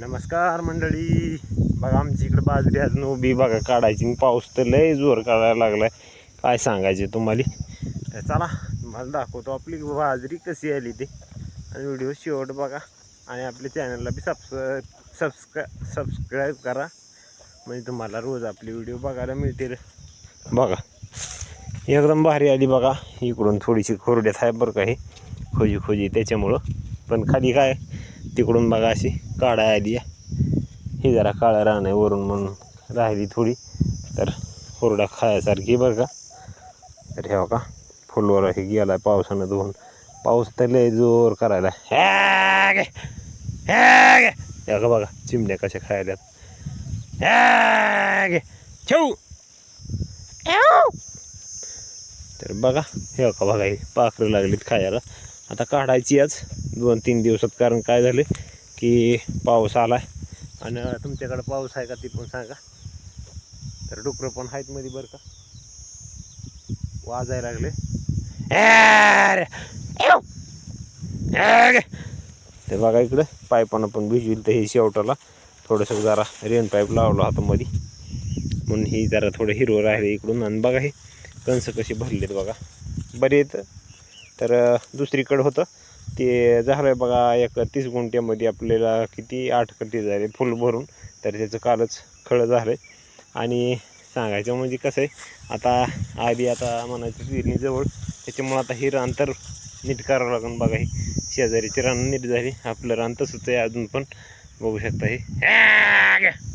नमस्कार मंडळी. बघा आमची इकडं बाजरी अजून उभी बघा काढायची पाऊस तर लय जोर काढायला लागलाय. काय सांगायचे तुम्हाला? तर चला तुम्हाला दाखवतो आपली बाजरी कशी आली ते. आणि व्हिडिओ शेवट बघा. आणि आपल्या चॅनलला बी सबस्क्राईब सबस्क्रा सबस्क्राईब करा. म्हणजे तुम्हाला रोज आपले व्हिडिओ बघायला मिळतील. बघा एकदम भारी आली बघा. इकडून थोडीशी खोरड्यात आहे बरं का हे. खोजी खोजी त्याच्यामुळं. पण खाली काय? तिकडून बघा अशी काढा आली आहे. ही जरा काळा राहणं वरून म्हणून राहिली थोडी. तर हुरडा खायासारखी बरं का. तर हे का फुलवर हे गेला पावसानं धुवून. पाऊस तर लय जोर करायला. हे गे, हे गे. हे का बघा चिमण्या कशा खायल्यात. हे छऊ. एव. तर बघा हे का बघा हे पाखरं लागलीत खायला. आता काढायची आज दोन तीन दिवसात. कारण काय झाले की पाऊस आला आणि तुमच्याकडं पाऊस आहे का ती पण सांगा. तर डुकरं पण आहेत मध्ये बरं का. वाजायला लागले. ते बघा इकडं पाईपानं पण भिजवील तर हे शेवटाला. थोडंसं जरा रेन पाईप लावला होता मध्ये म्हणून ही जरा थोडं हिरवं राहिले इकडून. आणि बघा हे कंस कसे भरलेत बघा. बरे आहेत. तर दुसरीकडं होतं. ते झालं बघा एक तीस गुंठ्यामध्ये आपल्याला किती? आठ कट्टी झाले फुल भरून. तर त्याचं कालच खळं झालं आहे आणि सांगायचं म्हणजे कसं आहे आता आधी आता म्हणायचं पेरणी जवळ त्याच्यामुळं आता ही रान तर नीट करावं लागेल बघा ही. शेजारीची रान नीट झाली. आपलं रान तसंच आहे अजून पण. बघू शकता हे.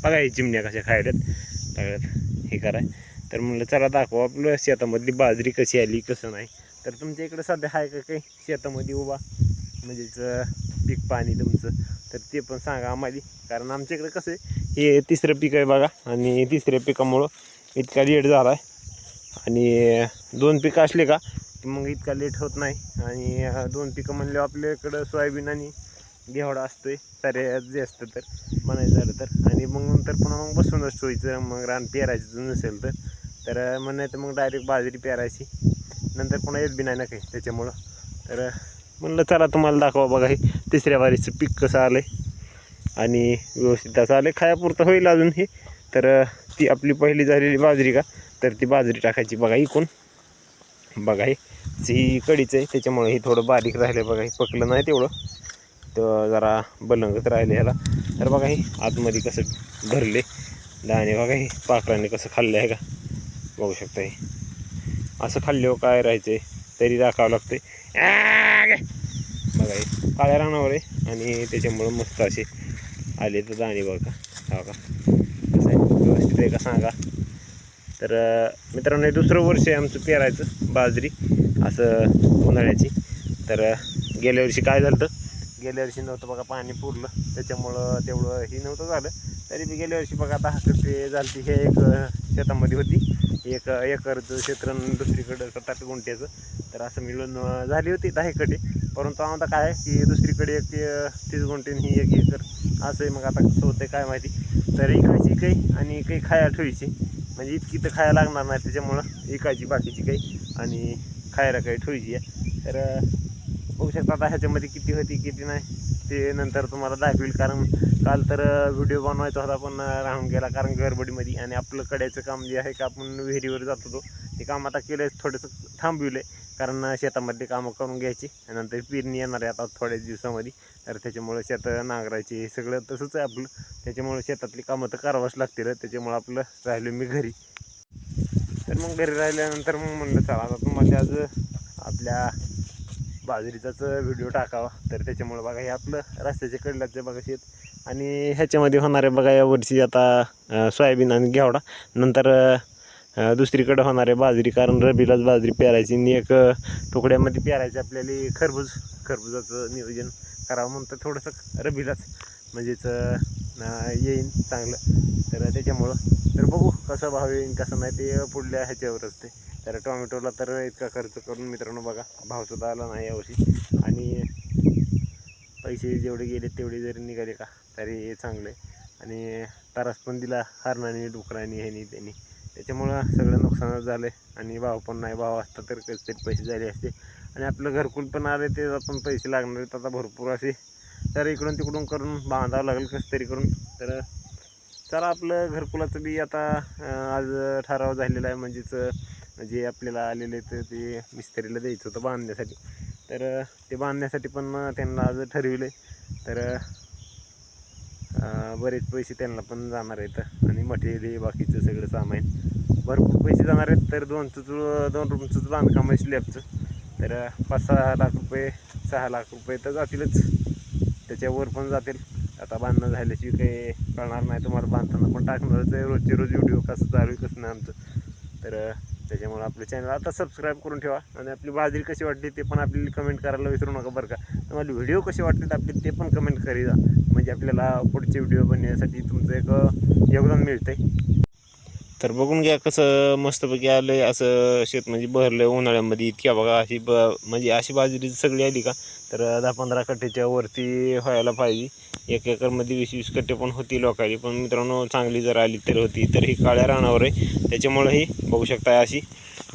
बघा हे चिमण्या कशा खायल्यात. सगळ्यात हे कराय तर म्हणलं चला दाखवा आपलं शेतामधली बाजरी कशी आली कसं नाही. तर तुमच्या इकडं सध्या आहे का काही शेतामध्ये उभा? म्हणजेच पीक पाणी तुमचं. तर ते पण सांगा आम्हाला. कारण आमच्या इकडं कसं आहे हे तिसरं पीक आहे बघा. आणि तिसऱ्या पिकामुळं इतका लेट झाला आहे आणि दोन पिकं असले का की मग इतका लेट होत नाही. आणि दोन पिकं म्हणले आपल्याकडं सोयाबीन आणि घेवडा असतोय. जे असतं तर म्हणायचं झालं तर. आणि मग नंतर पुन्हा मग बसूनच ठेवायचं मग रान पेरायचं जर नसेल तर. तर म्हणायचं नाही तर मग डायरेक्ट बाजरी पेरायची. नंतर पुन्हा येत बी नाही ना काही त्याच्यामुळं. तर म्हणलं चला तुम्हाला दाखवा बघा हे तिसऱ्या बारीचं पीक कसं आलं आहे आणि व्यवस्थित असं आलं खायापुरतं होईल अजून हे. तर ती आपली पहिली झालेली बाजरी का? तर ती बाजरी टाकायची बघा इकून. बघा हे ही कडीचं आहे. त्याच्यामुळे हे थोडं बारीक राहिलं बघा हे. पकलं नाही तेवढं. तर जरा बलंगत राहिले ह्याला. तर बघा हे आतमध्ये कसं भरले दाणे बघा हे पाखराने कसं खाल्लं आहे का? बघू शकता हे असं खाल्ल्यावर काय राहायचं तरी राखावं लागते बघा हे काळ्या रानावर आहे आणि त्याच्यामुळं मस्त असे आले तर दाणे बघा. हा का कसं आहे? व्यवस्थित आहे का? सांगा. तर मित्रांनो हे दुसरं वर्ष आहे आमचं पेरायचं बाजरी असं उन्हाळ्याची. तर गेल्या वर्षी काय झालं गेल्या वर्षी नव्हतं बघा पाणी पुरलं. त्याच्यामुळं तेवढं ही नव्हतं झालं. तरी बी गेल्या वर्षी बघा आता कट्टे झालती. हे एक शेतामध्ये होती. एक एकरचं क्षेत्र दुसरीकडं करतात आठ गुंठ्याचं तर असं मिळून झाली होती दहा कटे परंतु आता काय आहे की दुसरीकडे एक तीस गुंठे ही एक एकर असं आहे मग आता कसं होतं काय माहिती. तर इकायची काही आणि काही खाया ठेवायची. म्हणजे इतकी तर खायला लागणार नाही त्याच्यामुळं इकायची बाकीची काही आणि खायला काही ठेवायची आहे. तर बघू शकता ह्याच्यामध्ये किती होती किती नाही. ते नंतर तुम्हाला दाखवेल. कारण काल तर व्हिडिओ बनवायचा होता पण राहून गेला. कारण गडबडीमध्ये आणि आपलं कड्याचं काम जे आहे का आपण विहिरीवर जात होतो ते काम आता केलं थोडंसं थांबविलं आहे कारण शेतामध्ये कामं करून घ्यायची. आणि नंतर पेरणी येणार आहे आता थोड्याच दिवसामध्ये. तर त्याच्यामुळं शेत नांगरायचे हे सगळं तसंच आहे आपलं. त्याच्यामुळं शेतातली कामं तर करावंच लागतील. त्याच्यामुळं आपलं राहिलो मी घरी. तर मग घरी राहिल्यानंतर मग म्हणलं चला आता तुम्हाला आज आपल्या बाजरीचाच व्हिडिओ टाकावा. तर त्याच्यामुळं बघा हे आपलं रस्त्याच्या कडल्याचं बघा शेत आणि ह्याच्यामध्ये होणारे बघा यावर्षी आता सोयाबीन आणि घेवडा. नंतर दुसरीकडे होणारे बाजरी कारण रबीलाच बाजरी पेरायची आणि एक तुकड्यामध्ये पेरायची आपल्याला खरबूज खरबुजाचं नियोजन करावं म्हणतं थोडंसं. रबीलाच म्हणजेच येईन चांगलं. तर त्याच्यामुळं तर बघू कसं भाव येईन कसं नाही ते पुढल्या ह्याच्यावरच ते. तर टोमॅटोला तर इतका खर्च करून मित्रांनो बघा भावसुद्धा आला नाही यावर्षी. आणि पैसे जेवढे गेले तेवढे जरी निघाले का तरी चांगले आणि तारास पण दिला हरणाने डुकराने ह्यानी त्यांनी. त्याच्यामुळं सगळं नुकसानच झालं आणि भाव पण नाही भाव असता तर कधीतरी पैसे झाले असते. आणि आपलं घरकुल पण आले ते पण पैसे लागणार आहेत आता भरपूर असे. तर इकडून तिकडून करून बांधावं लागेल कसं तरी करून. तर चला आपलं घरकुलाचं बी आता आज ठराव झालेला आहे. म्हणजेच जे आपल्याला आलेले तर ते मिस्त्रीला द्यायचं होतं बांधण्यासाठी. तर ते बांधण्यासाठी पण त्यांना आज ठरविले तर बरेच पैसे त्यांना पण जाणार आहेत. आणि मटेरियल बाकीचं सगळं सामान. भरपूर पैसे जाणार आहेत तर दोनचं दोन रूमचं बांधकाम आहे स्लॅबचं. तर पाच सहा लाख रुपये सहा लाख रुपये तर जातीलच. त्याच्यावर पण जातील. आता बांधणं झाल्याशिवाय काही कळणार नाही. तुम्हाला बांधताना पण टाकणारच आहे. रोजचे रोज व्हिडिओ कसं चालू आहे कसं नाही आमचं. तर त्याच्यामुळे आपलं चॅनल आता सबस्क्राईब करून ठेवा आणि आपली बाजरी कशी वाटली ते पण आपल्याला कमेंट करायला विसरू नका बरं का. तुम्हाला व्हिडिओ कसे वाटले आपले ते पण कमेंट करी जा. म्हणजे आपल्याला पुढचे व्हिडिओ बनवण्यासाठी तुमचं एक योगदान योगदान आहे तर बघून घ्या कसं मस्तपैकी आलंय असं शेत म्हणजे भरलं उन्हाळ्यामध्ये इतक्या बघा अशी ब म्हणजे अशी बाजरी सगळी आली का तर दहा पंधरा कट्ट्याच्या वरती व्हायला पाहिजे. एक एकरमध्ये वीस वीस कट्टे पण होती लोकांची पण मित्रांनो चांगली जर आली तर होती तर ही काळ्या रानावर आहे. त्याच्यामुळं ही बघू शकता अशी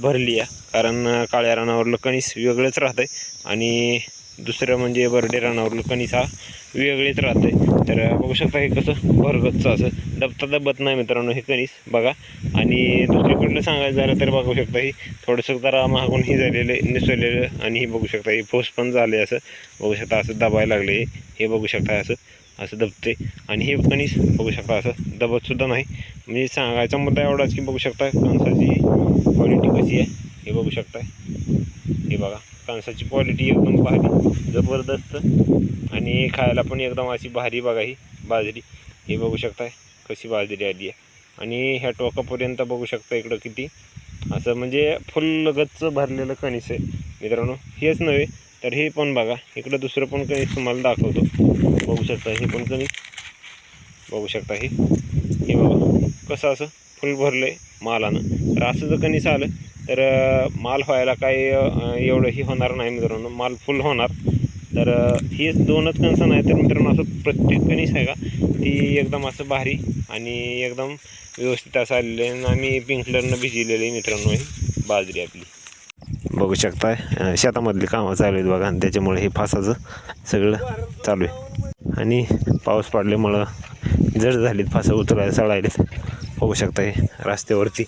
भरली आहे. कारण काळ्या रानावरलं कणीस वेगळंच राहतं आहे आणि दुसरं म्हणजे बर्डे रानावर कणीस हा वेगळीच राहते तर बघू शकता हे कसं भरगतचं असं दबता दबत नाही मित्रांनो हे कणीस बघा. आणि दुसरीकडलं सांगायचं झालं तर बघू शकता ही थोडंसं जरा महागून ही झालेलं आहे, निसरलेलं आणि हे बघू शकता हे फोस पण झाले असं. बघू शकता असं दबायला लागले हे. हे बघू शकता असं असं दबते आणि हे कणीस बघू शकता असं दबतसुद्धा नाही. म्हणजे सांगायचा मुद्दा एवढाच की बघू शकता कणसाची क्वालिटी कशी आहे हे बघू शकता. हे बघा. कणसाची क्वालिटी एकदम भारी जबरदस्त. आणि खायला पण एकदम अशी भारी बघा ही बाजरी. हे बघू शकताय कशी बाजरी आली आहे. आणि ह्या टोकापर्यंत बघू शकता इकडं किती. असं म्हणजे फुल गच्च भरलेलं कणीस आहे मित्रांनो. हेच नव्हे तर हे पण बघा. इकडं दुसरं पण कणीस तुम्हाला दाखवतो. बघू शकता हे पण कणीस. बघू शकता हे. हे बघा कसं असं फुल भरलं आहे मालानं. तर असं जर कणीस आलं तर माल व्हायला काही एवढंही होणार नाही मित्रांनो. माल फुल होणार. तर अं, ही दोनच कन्सर्न आहे तर मित्रांनो असं प्रत्येक कणीस आहे का? ती एकदम असं भारी आणि एकदम व्यवस्थित असं आलेलं आहे. आणि आम्ही पिंक कलरनं आहे मित्रांनो ही बाजरी आपली. बघू शकताय. शेतामधली कामं चालू आहेत बघा. आणि त्याच्यामुळे हे फासाचं सगळं चालू आहे. आणि पाऊस पडल्यामुळं जड झालीत फासं उतरायला सळायलेत बघू शकता हे रस्त्यावरती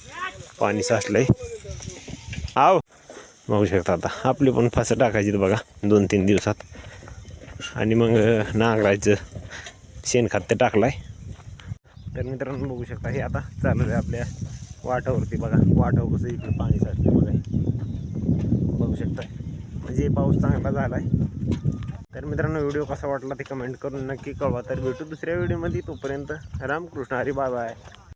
पाणी साचलं आहे आव बघू शकता आता. आपली पण फासं टाकायची बघा दोन तीन दिवसात. आणि मग नांगरायचं शेणखत ते टाकलं आहे तर मित्रांनो बघू शकता हे आता चालू आहे आपल्या वाटावरती बघा. वाटावर कसं इकडे पाणी साचलं बघा. बघू शकता. म्हणजे पाऊस चांगला झाला आहे तर मित्रांनो व्हिडिओ कसा वाटला ते कमेंट करून नक्की कळवा. तर भेटू दुसऱ्या व्हिडिओमध्ये. तोपर्यंत रामकृष्ण हरी बाबा आहे.